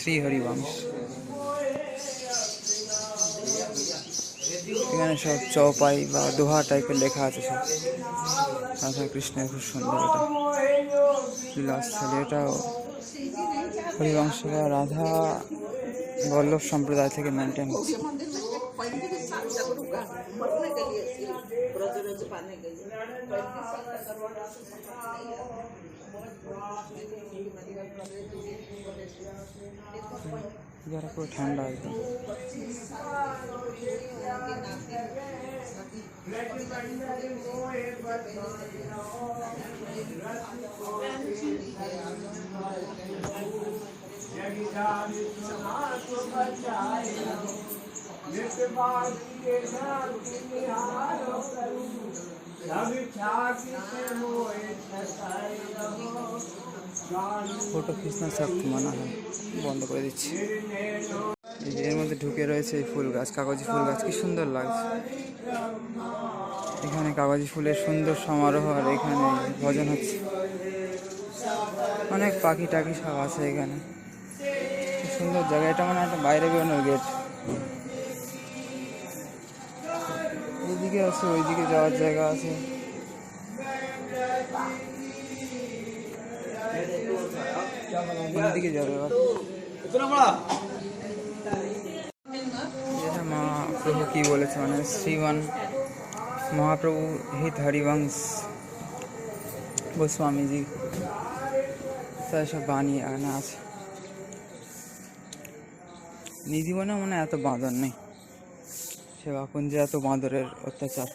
শ্রী হরিবংশ এখানে সব চৌপাই বা দোহা টাইপের লেখা আছে সব। রাধা কৃষ্ণের খুব সুন্দর এটা। লীলাস্থলী এটাও হরিবংশ বা রাধা বল্লভ সম্প্রদায় থেকে মেনটেন হচ্ছে। যারা পুরো ঠান্ডা একদম ফটো খিচনা সব মানা হয়, বন্ধ করে দিচ্ছি। এর মধ্যে ঢুকে রয়েছে এই ফুল গাছ, কাগজি ফুল গাছ, কি সুন্দর লাগছে। এখানে কাগজি ফুলের সুন্দর সমারোহ আর এখানে ভজন হচ্ছে। অনেক পাখি টাকি সব আছে এখানে। সুন্দর জায়গা, এটা মানে একটা বাইরে বেরোনোর গেট। এইদিকে আছে, ওইদিকে যাওয়ার জায়গা আছে। যাবে মহাপ্রভু কি বলেছে? মানে শ্রীমান মহাপ্রভু হিত হরিবংশ গোস্বামীজি। তাই সব বানিয়ে আনা আছে। নিধিবনে মানে এত বাঁদর নেই। সেবাকুঞ্জে এত বাঁদরের অত্যাচার।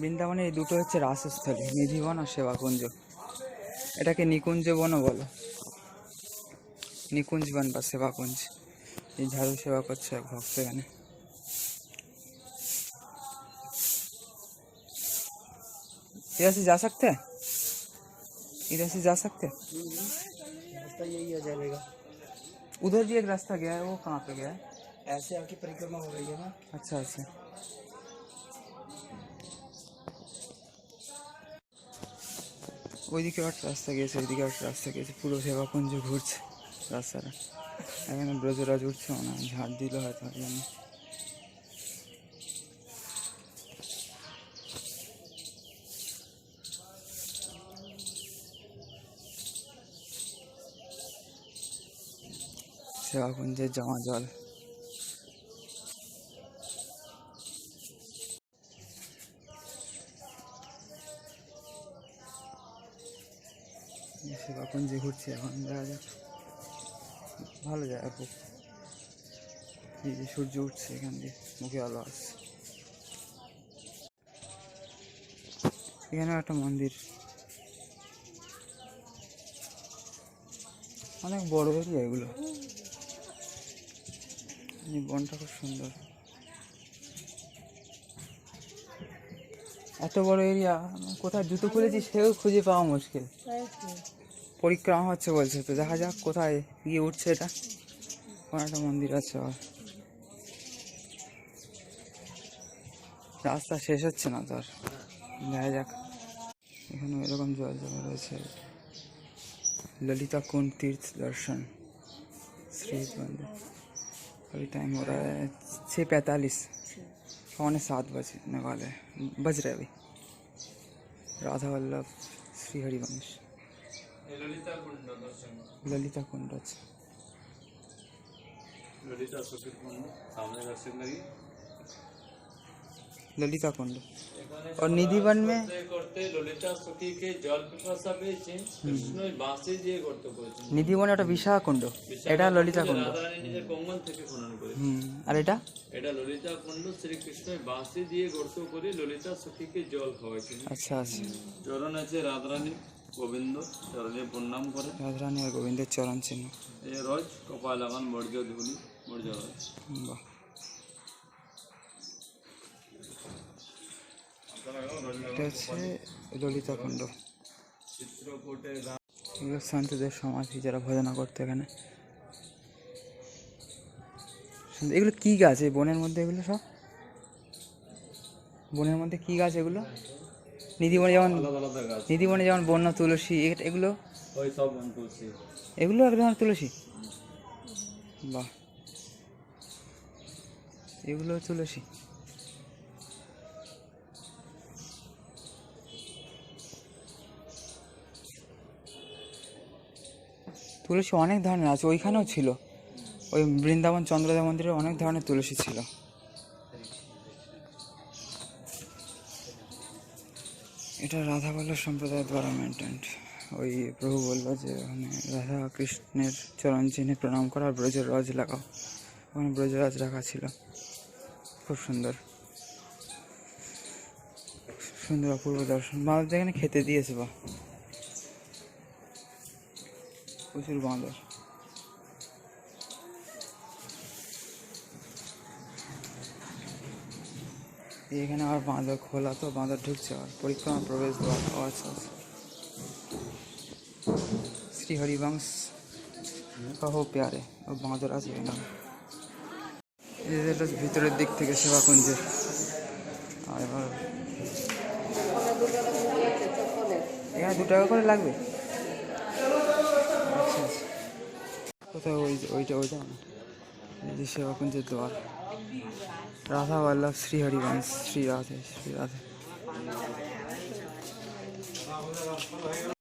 বৃন্দাবনে এই দুটো হচ্ছে রাসস্থলী নিধিবন আর সেবাকুঞ্জ এটাকে নিকুঞ্জ বনও বলো। নিকুঞ্জ বন বা সেবাকুঞ্জ। এই ঝাড়ু সেবা করছে ভক্ত এখানে। ادھر سے جا سکتے ہیں ادھر سے جا ادھر بھی ایک راستہ گیا ہے وہ کہاں پہ گیا ہے ایسے آپ کی پریکرما ہو رہی ہے نا اچھا اچھا ওইদিকে একটা রাস্তা গিয়েছে, ওইদিকে একটা রাস্তা গিয়েছে, পুরো সেবাকুঞ্জ ঘুরছে রাস্তাটা। এখানে ব্রজরাজ উঠছে হয় ঝাড় দিল হয়তো জন্য সেবাকুঞ্জের জমা জল। সেবাকুঞ্জে ঘুরছি এখন, দেখা যাক। ভালো জায়গা খুব এই যে সূর্য উঠছে এখান দিয়ে, মুখে আলো আসছে। এখানেও একটা মন্দির। অনেক বড় এরিয়া এগুলো। বনটা খুব সুন্দর। এত বড় এরিয়া কোথায় জুতো খুলেছি সেও খুঁজে পাওয়া মুশকিল পরিক্রমা হচ্ছে বলছে তো দেখা যাক কোথায় গিয়ে উঠছে এটা কোনো একটা মন্দির আছে আবার রাস্তা শেষ হচ্ছে না তো আর দেখা যাক এখানে এরকম জল জমা রয়েছে ललिता कुंड तीर्थ दर्शन श्री मंदिर अभी टाइम हो रहा है छः पैंतालीस پونے سات بجنے والے بج رہے ابھی۔ رادھا ولبھ شری ہری ونش للتا کنڈ اچھا۔ ललिता कुंड এখানে और निधिवन में করতে করতে ললিতা সখীকে জল পিপাসা পেয়েছে কৃষ্ণ বাঁশি দিয়ে গর্ত করেছেন নিধিবনে ওটা বিশাখা কুণ্ড এটা ললিতা কুণ্ড রাধারানী নিজের কঙ্গন থেকে খনন করে হুম আর এটা এটা ললিতা কুণ্ড শ্রীকৃষ্ণ বাঁশি দিয়ে গর্ত করে ললিতা সখীকে জল খাওয়াইছেন আচ্ছা আচ্ছা চরণ আছে রাধারানী গোবিন্দ চরণে প্রণাম করে রাধারানী আর গোবিন্দের চরণ চিহ্ন এ রোজ কপাল লাগান বর্জ্য ধুলি বর্জ্য রোজ বাহ এটা হচ্ছে ললিতা কুণ্ড। চিত্রকূটের এগুলো সন্তদের সমাধি যারা ভজনা করতো এখানে। এগুলো কি গাছ? এই বনের মধ্যে এগুলো সব? বনের মধ্যে কি গাছ এগুলো? নিধিবনে যেমন নিধিবনে যেমন বন্য তুলসী এগুলো? এগুলো এক ধরনের তুলসী? বাহ। এগুলো তুলসী। তুলসী অনেক ধরনের আছে, ওইখানেও ছিল। ওই বৃন্দাবন চন্দ্রদেব মন্দিরে অনেক ধরনের তুলসী ছিল। এটা রাধা বল্লভ সম্প্রদায় দ্বারা মেনটেন্ড ওই প্রভু বলল যে, ওখানে রাধা কৃষ্ণের চরণ চিহ্নে প্রণাম করা ব্রজের রজ লাগাও। ওখানে ব্রজরাজ রাখা ছিল। খুব সুন্দর। সুন্দর অপূর্ব দর্শন। বাঁদর এখানে খেতে দিয়েছে বা। প্রচুর বাঁদর এখানে আবার বাঁদর খোলা তো বাঁদর ঢুকছে আর পরিক্রমা প্রবেশ দ্বার আচ্ছা আচ্ছা শ্রী হরিবংশ কহো প্যারে, ও বাঁদর আছে এখানে ভিতরের দিক থেকে সেবা কুঞ্জের আর এবার এখানে দু টাকা করে লাগবে। কোথায় ওই ওইটা ওইটা যে সেবাকুঞ্জের দোয়ার রাধা বল্লভ শ্রী হরিবংশ শ্রী রাধে শ্রী রাধে।